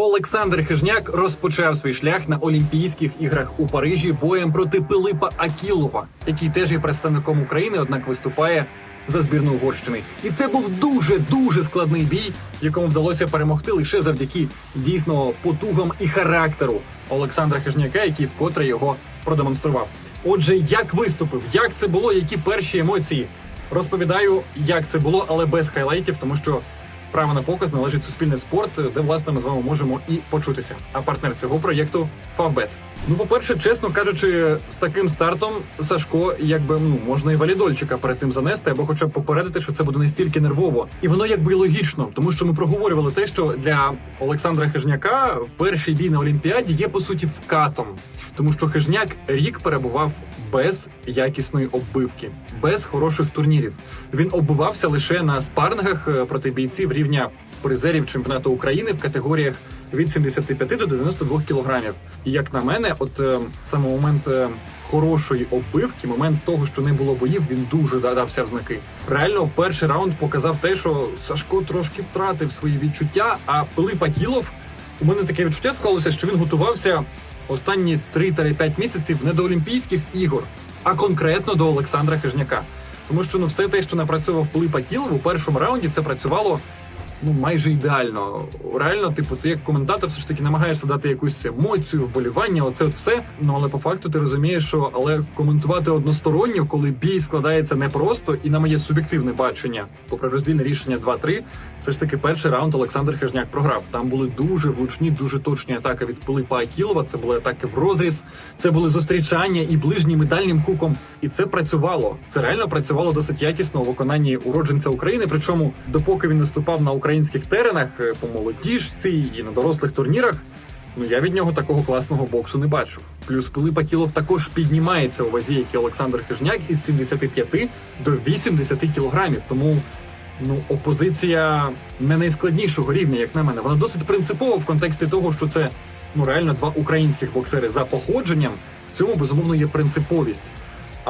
Олександр Хижняк розпочав свій шлях на Олімпійських іграх у Парижі боєм проти Пилипа Акілова, який теж є представником України, однак виступає за збірну Угорщини. І це був дуже дуже складний бій, якому вдалося перемогти лише завдяки дійсно потугам і характеру Олександра Хижняка, який вкотре його продемонстрував. Отже, як виступив, як це було, які перші емоції? Розповідаю, як це було, але без хайлайтів, тому що право на показ належить суспільний спорт, де власне ми з вами можемо і почутися. А партнер цього проєкту Фавбет. Ну, по-перше, чесно кажучи, з таким стартом Сашко, якби ну можна і валідольчика перед тим занести, або хоча б попередити, що це буде настільки нервово, і воно якби і логічно, тому що ми проговорювали те, що для Олександра Хижняка перший бій на Олімпіаді є по суті вкатом, тому що Хижняк рік перебував без якісної оббивки, без хороших турнірів. Він оббивався лише на спаррингах е, проти бійців рівня призерів чемпіонату України в категоріях від 75 до 92 кілограмів. І як на мене, от е, саме момент е, хорошої оббивки, момент того, що не було боїв, він дуже да- дався в знаки. Реально, перший раунд показав те, що Сашко трошки втратив свої відчуття. А Пилип Акілов, у мене таке відчуття склалося, що він готувався останні 3-5 місяців не до Олімпійських ігор, а конкретно до Олександра Хижняка. Тому що ну все те, що напрацьовував Пилипа Кілов у першому раунді, це працювало ну майже ідеально. Реально, типу, ти як коментатор все ж таки намагаєшся дати якусь емоцію, вболівання, оце от все. Ну але по факту ти розумієш, що але коментувати односторонньо, коли бій складається непросто, і на моє суб'єктивне бачення, попри роздільне рішення 2-3, все ж таки перший раунд Олександр Хижняк програв. Там були дуже влучні, дуже точні атаки від Пилипа Акілова. Це були атаки в розріз, це були зустрічання і ближнім і дальнім хуком. І це працювало. Це реально працювало досить якісно у виконанні уродженця України. Причому, допоки він наступав на українських теренах е, по молодіжці і на дорослих турнірах. Ну я від нього такого класного боксу не бачив. Плюс Пилип Акілов також піднімається у вазі, як і Олександр Хижняк, із 75 до 80 кілограмів. Тому ну опозиція не найскладнішого рівня, як на мене. Вона досить принципова в контексті того, що це ну реально два українських боксери за походженням. В цьому безумовно є принциповість.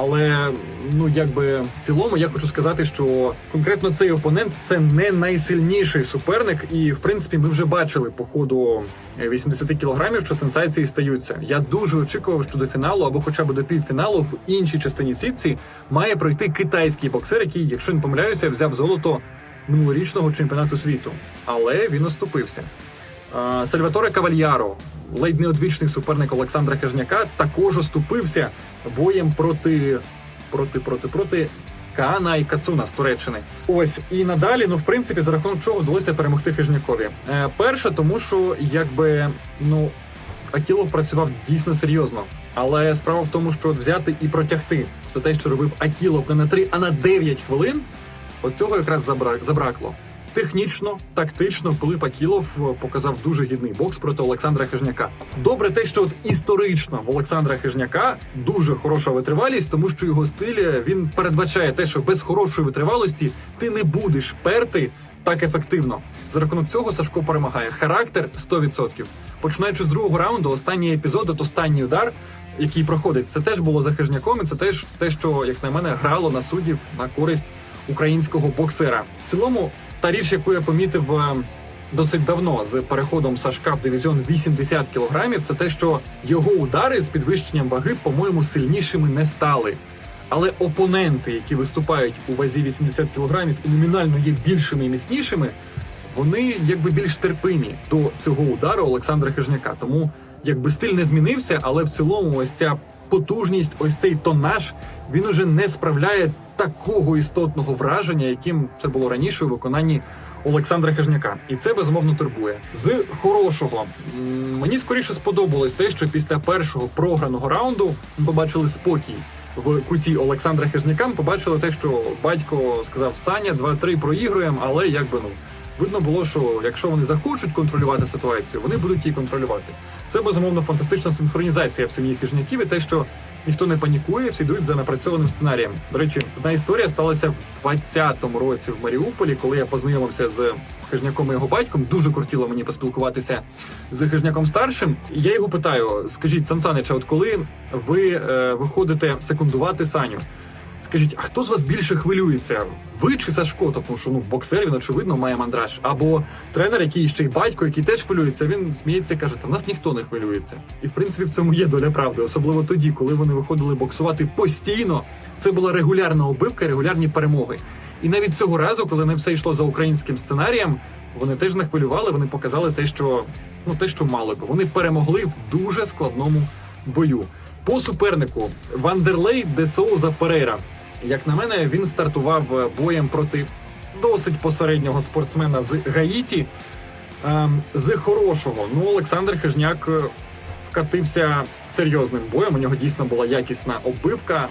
Але ну якби в цілому я хочу сказати, що конкретно цей опонент це не найсильніший суперник, і в принципі ми вже бачили по ходу е, 80 кілограмів, що сенсації стаються. Я дуже очікував, що до фіналу або хоча б до півфіналу в іншій частині сітці має пройти китайський боксер, який, якщо не помиляюся, взяв золото минулорічного чемпіонату світу, але він оступився. Е, Сальваторе Кавальяро, ледь не одвічний суперник Олександра Хижняка, також оступився боєм проти проти проти проти Каана і Кацуна з Туреччини. Ось і надалі, ну в принципі, за рахунок чого вдалося перемогти Хижнякові. Е, перше, тому що якби ну Акілов працював дійсно серйозно. Але справа в тому, що взяти і протягти все те, що робив Акілов не на 3, а на 9 хвилин. Оцього якраз забра- забракло. Технічно, тактично, Пилип Акілов е, показав дуже гідний бокс проти Олександра Хижняка. Добре, те, що от історично в Олександра Хижняка дуже хороша витривалість, тому що його стиль е, він передбачає те, що без хорошої витривалості ти не будеш перти так ефективно. За рахунок цього Сашко перемагає. Характер 100%. Починаючи з другого раунду, останній епізод, от останній удар, який проходить, це теж було за Хижняком, і це теж те, що, як на мене, грало на суддів на користь українського боксера. В цілому, та річ, яку я помітив е, досить давно з переходом Сашка в дивізіон 80 кілограмів, це те, що його удари з підвищенням ваги, по-моєму, сильнішими не стали. Але опоненти, які виступають у вазі 80 кілограмів і номінально є більшими і міцнішими, вони якби більш терпимі до цього удару Олександра Хижняка. Тому якби стиль не змінився, але в цілому ось ця потужність, ось цей тонаж, він уже не справляє такого істотного враження, яким це було раніше у виконанні Олександра Хижняка. І це безумовно турбує. З хорошого мені скоріше сподобалось те, що після першого програного раунду ми побачили спокій. В куті Олександра Хижняка побачили те, що батько сказав Саня, 2-3 проігруємо, але якби ну видно було, що якщо вони захочуть контролювати ситуацію, вони будуть її контролювати. Це безумовно фантастична синхронізація в сім'ї хижняків і те, що ніхто не панікує, всі йдуть за напрацьованим сценарієм. До речі, одна історія сталася в 20-му році в Маріуполі, коли я познайомився з хижняком і його батьком. Дуже кортіло мені поспілкуватися з хижняком старшим. І я його питаю: скажіть, Сан Санич, а от коли ви е, виходите секундувати Саню? Скажіть, а хто з вас більше хвилюється? Ви чи Сашко? Тому що ну боксер він очевидно має мандраж. Або тренер, який ще й батько, який теж хвилюється, він сміється каже, та в нас ніхто не хвилюється. І в принципі в цьому є доля правди, особливо тоді, коли вони виходили боксувати постійно. Це була регулярна обивка, регулярні перемоги. І навіть цього разу, коли не все йшло за українським сценарієм, вони теж не хвилювали. Вони показали те, що ну те, що мали би. Вони перемогли в дуже складному бою. По супернику Вандерлей де Соуза Перейра. Як на мене, він стартував е, боєм проти досить посереднього спортсмена з Гаїті. Ем, з хорошого. Ну, Олександр Хижняк е, вкатився серйозним боєм. У нього дійсно була якісна оббивка.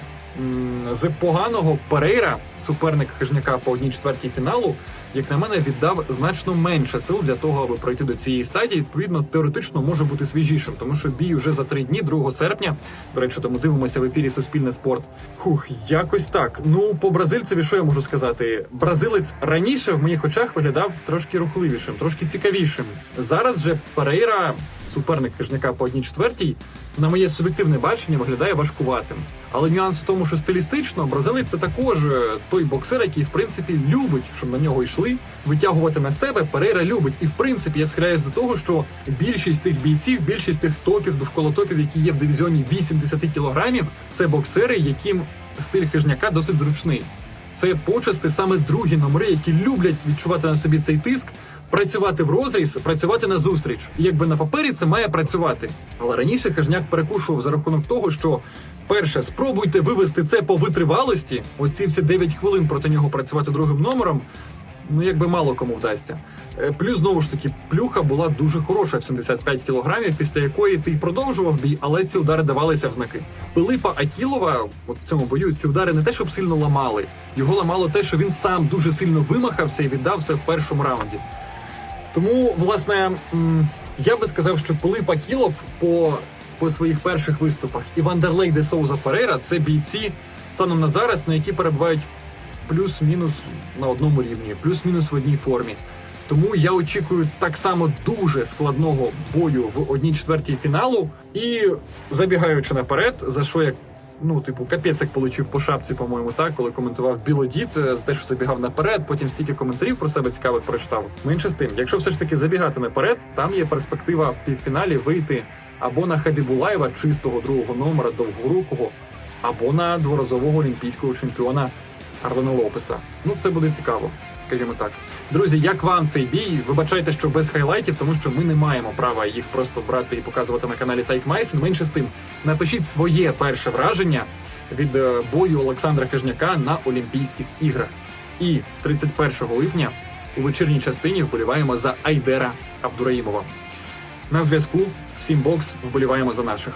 З поганого Перейра, суперник Хижняка по одній четвертій фіналу, як на мене, віддав значно менше сил для того, аби пройти до цієї стадії. Відповідно, теоретично може бути свіжішим, тому що бій уже за три дні, 2 серпня. До речі, тому дивимося в ефірі Суспільне спорт. Хух, якось так. Ну, по бразильцеві, що я можу сказати? Бразилець раніше в моїх очах виглядав трошки рухливішим, трошки цікавішим. Зараз же Перейра, суперник хижняка по одній четвертій, на моє суб'єктивне бачення виглядає важкуватим. Але нюанс в тому, що стилістично бразилець це також е, той боксер, який в принципі любить, щоб на нього йшли, витягувати на себе. Перейра любить. І в принципі я схиляюсь до того, що більшість тих бійців, більшість тих топів, довкола топів, які є в дивізіоні 80 кілограмів, це боксери, яким стиль хижняка досить зручний. Це почасти саме другі номери, які люблять відчувати на собі цей тиск, працювати в розріз, працювати на зустріч. І якби на папері це має працювати. Але раніше хижняк перекушував за рахунок того, що перше, спробуйте вивести це по витривалості. Оці всі 9 хвилин проти нього працювати другим номером. Ну якби мало кому вдасться. Е, Плюс знову ж таки, плюха була дуже хороша в 75 кілограмів, після якої ти й продовжував бій, але ці удари давалися в знаки. Пилипа Акілова, от в цьому бою, ці удари не те, щоб сильно ламали. Його ламало те, що він сам дуже сильно вимахався і віддався в першому раунді. Тому, власне, я би сказав, що Пилип Акілов по, по своїх перших виступах і Вандерлей де Соуза Перейра це бійці станом на зараз, на які перебувають плюс-мінус на одному рівні, плюс-мінус в одній формі. Тому я очікую так само дуже складного бою в одній четвертій фіналу. І забігаючи наперед, за що я ну, типу, капець як получив по шапці, по-моєму, так, коли коментував Білодіт е, за те, що забігав наперед, потім стільки коментарів про себе цікавих прочитав. Менше з тим, якщо все ж таки забігати наперед, там є перспектива в півфіналі вийти або на Хабібулаєва, чистого другого номера, довгорукого, або на дворазового олімпійського чемпіона Арлена Лопеса. Ну, це буде цікаво. Скажімо так, друзі, як вам цей бій? Вибачайте, що без хайлайтів, тому що ми не маємо права їх просто брати і показувати на каналі Тайк Майсен. Менше з тим, напишіть своє перше враження від е, бою Олександра Хижняка на Олімпійських іграх. І 31 липня у вечірній частині вболіваємо за Айдера Абдураїмова. На зв'язку всім бокс вболіваємо за наших.